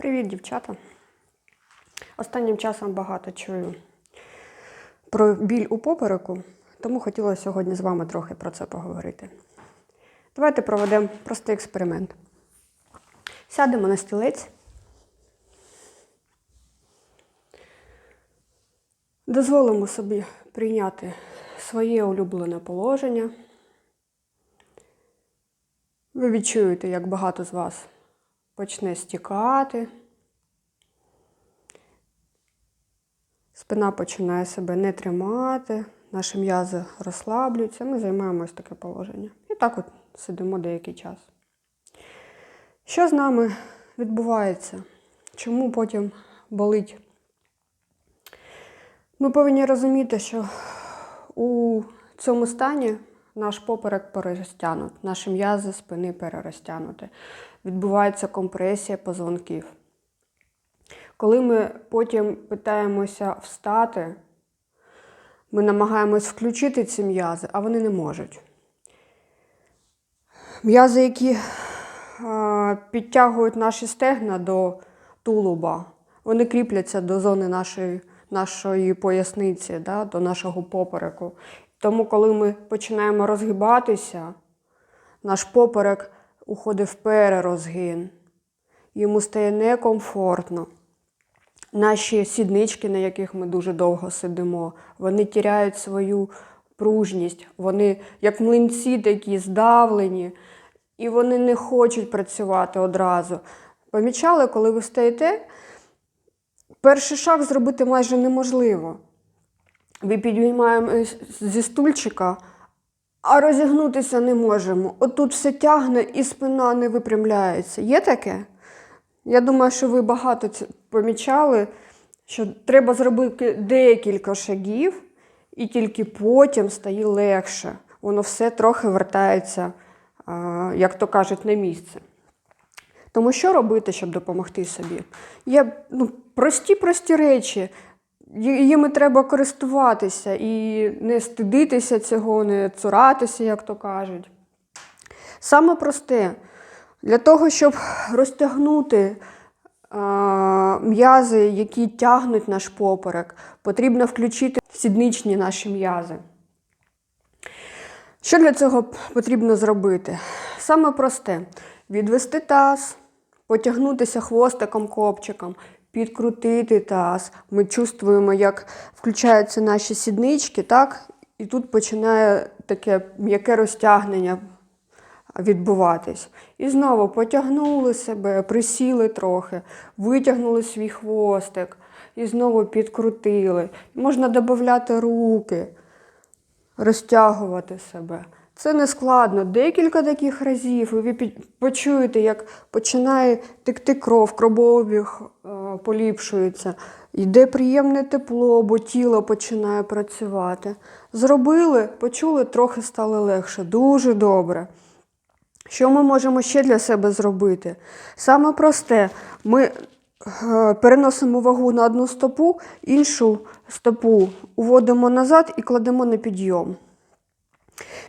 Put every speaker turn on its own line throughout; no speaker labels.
Привіт, дівчата. Останнім часом багато чую про біль у попереку, тому хотіла сьогодні з вами трохи про це поговорити. Давайте проведемо простий експеримент. Сядемо на стілець. Дозволимо собі прийняти своє улюблене положення. Ви відчуєте, як багато з вас почне стікати. Спина починає себе не тримати, наші м'язи розслаблюються, ми займаємось таке положення. І так от сидимо деякий час. Що з нами відбувається? Чому потім болить? Ми повинні розуміти, що у цьому стані наш поперек перерозтягнут, наші м'язи спини перерозтягнуті. Відбувається компресія позвонків. Коли ми потім питаємося встати, ми намагаємось включити ці м'язи, а вони не можуть. М'язи, які а, підтягують наші стегна до тулуба, вони кріпляться до зони нашої, нашої поясниці, да, до нашого попереку. Тому, коли ми починаємо розгибатися, наш поперек уходить в перерозгин, йому стає некомфортно. Наші сіднички, на яких ми дуже довго сидимо, вони тіряють свою пружність, вони як млинці такі здавлені, і вони не хочуть працювати одразу. Помічали, коли ви стоїте, перший шаг зробити майже неможливо. Ви підіймаємо зі стульчика, а розігнутися не можемо. Отут все тягне і спина не випрямляється. Є таке? Я думаю, що ви багато помічали, що треба зробити декілька шагів, і тільки потім стає легше. Воно все трохи вертається, як то кажуть, на місце. Тому що робити, щоб допомогти собі? Є ну, прості-прості речі. Їми треба користуватися і не стидитися цього, не цуратися, як то кажуть. Саме просте, для того, щоб розтягнути м'язи, які тягнуть наш поперек, потрібно включити сідничні наші м'язи. Що для цього потрібно зробити? Саме просте: відвести таз, потягнутися хвостиком копчиком, підкрутити таз. Ми чувствуємо, як включаються наші сіднички, так? І тут починає таке м'яке розтягнення відбуватись. І знову потягнули себе, присіли трохи, витягнули свій хвостик і знову підкрутили. Можна додати руки розтягувати себе. Це не складно. Декілька таких разів, і ви почуєте, як починає текти кров, кровообіг е, поліпшується. Йде приємне тепло, бо тіло починає працювати. Зробили, почули, трохи стало легше. Дуже добре. Що ми можемо ще для себе зробити? Саме просте, ми е, переносимо вагу на одну стопу, іншу стопу уводимо назад і кладемо на підйом.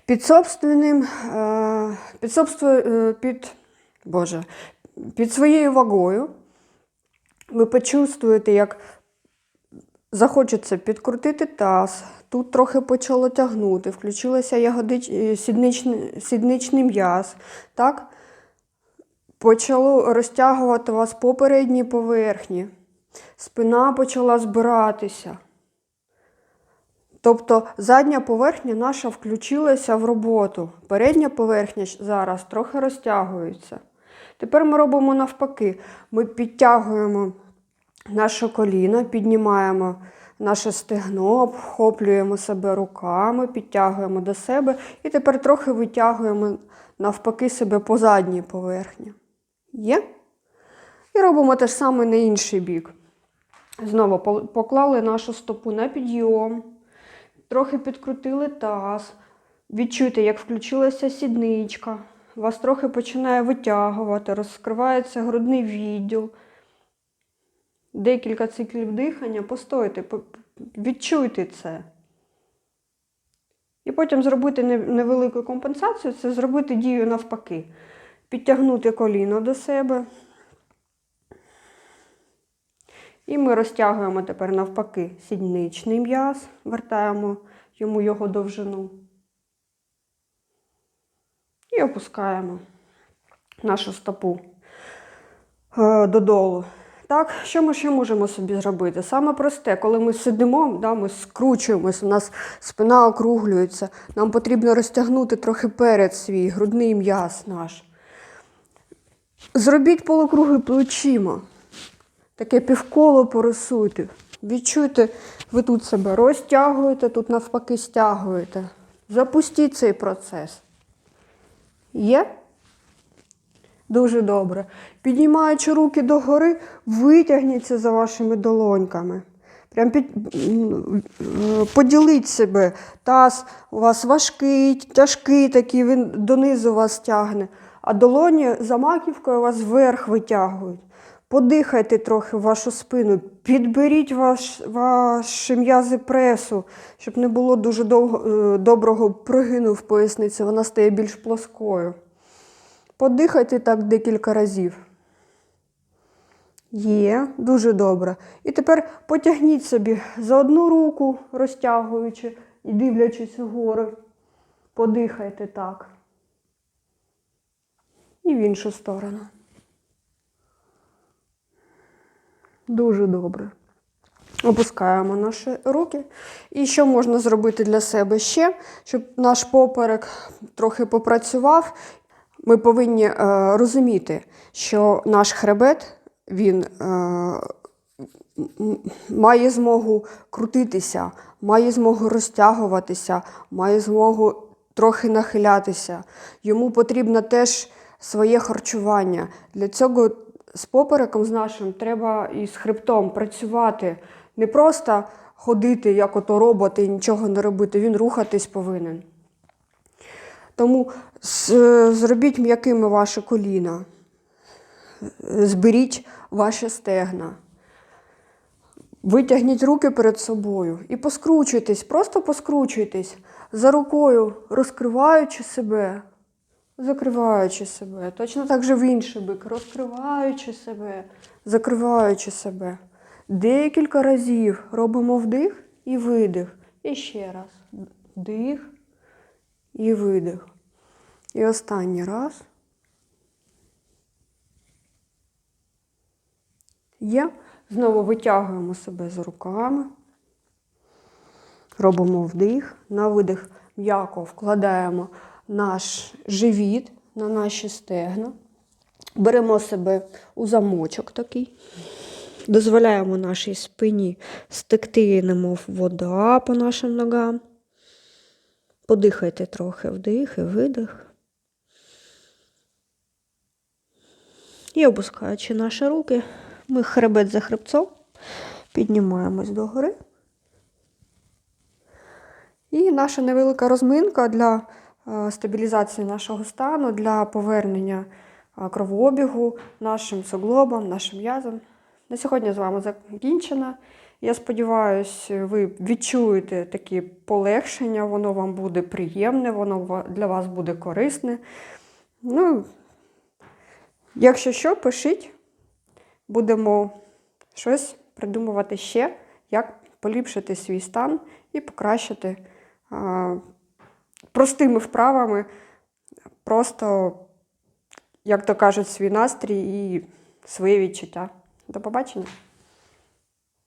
Під собственним, е, під, собстве- е, під, Боже, під своєю вагою ви почувствуєте, як захочеться підкрутити таз, тут трохи почало тягнути, включилося ягодич, е, сідничний, сідничний м'яз. Так? Почало розтягувати вас по передній поверхні, спина почала збиратися. Тобто задня поверхня наша включилася в роботу. Передня поверхня зараз трохи розтягується. Тепер ми робимо навпаки. Ми підтягуємо наше коліно, піднімаємо наше стегно, обхоплюємо себе руками, підтягуємо до себе і тепер трохи витягуємо навпаки себе по задній поверхні. Є? І робимо те ж саме на інший бік. Знову поклали нашу стопу на підйом, трохи підкрутили таз. Відчуйте, як включилася сідничка. Вас трохи починає витягувати, розкривається грудний відділ. Декілька циклів дихання, постойте, відчуйте це. І потім зробити невелику компенсацію це зробити дію навпаки. Підтягнути коліно до себе. І ми розтягуємо тепер навпаки сідничний м'яз, вертаємо йому його довжину. І опускаємо нашу стопу е, додолу. Так, що ми ще можемо собі зробити? Саме просте, коли ми сидимо, да, ми скручуємось, у нас спина округлюється, нам потрібно розтягнути трохи перед свій грудний м'яз наш. Зробіть полукруги плечима. Таке півколо порисуйте. Відчуйте, ви тут себе розтягуєте, тут навпаки стягуєте. Запустіть цей процес. Є? Дуже добре. Піднімаючи руки догори, витягніться за вашими долоньками. Прям під... поділіть себе. Таз у вас важкий, тяжкий такий, він донизу вас тягне. А долоні за маківкою вас вверх витягують. Подихайте трохи вашу спину, підберіть ваш, ваші м'язи пресу, щоб не було дуже довго, е, доброго прогину в поясниці, вона стає більш плоскою. Подихайте так декілька разів. Є, дуже добре. І тепер потягніть собі за одну руку, розтягуючи і дивлячись угору. Подихайте так. І в іншу сторону. Дуже добре. Опускаємо наші руки. І що можна зробити для себе ще, щоб наш поперек трохи попрацював. Ми повинні е, розуміти, що наш хребет він е, має змогу крутитися, має змогу розтягуватися, має змогу трохи нахилятися. Йому потрібно теж своє харчування. Для цього з попереком з нашим треба і з хребтом працювати. Не просто ходити, як ото роботи, і нічого не робити. Він рухатись повинен. Тому зробіть м'якими ваші коліна, зберіть ваші стегна. Витягніть руки перед собою і поскручуйтесь, просто поскручуйтесь за рукою, розкриваючи себе, закриваючи себе. Точно так же в інший бик, розкриваючи себе, закриваючи себе. Декілька разів робимо вдих і видих. І ще раз. Вдих і видих. І останній раз. Є. Знову витягуємо себе за руками. Робимо вдих. На видих м'яко вкладаємо наш живіт на наші стегна. Беремо себе у замочок такий. Дозволяємо нашій спині стекти, немов вода по нашим ногам. Подихайте трохи вдих і видих. І опускаючи наші руки, ми хребет за хребцом піднімаємось догори. І наша невелика розминка для е, стабілізації нашого стану, для повернення е, кровообігу нашим суглобам, нашим м'язам. На сьогодні з вами закінчена. Я сподіваюся, ви відчуєте такі полегшення, воно вам буде приємне, воно для вас буде корисне. Ну, якщо що, пишіть, будемо щось придумувати ще, як поліпшити свій стан і покращити а, простими вправами, просто, як то кажуть, свій настрій і своє відчуття. До побачення!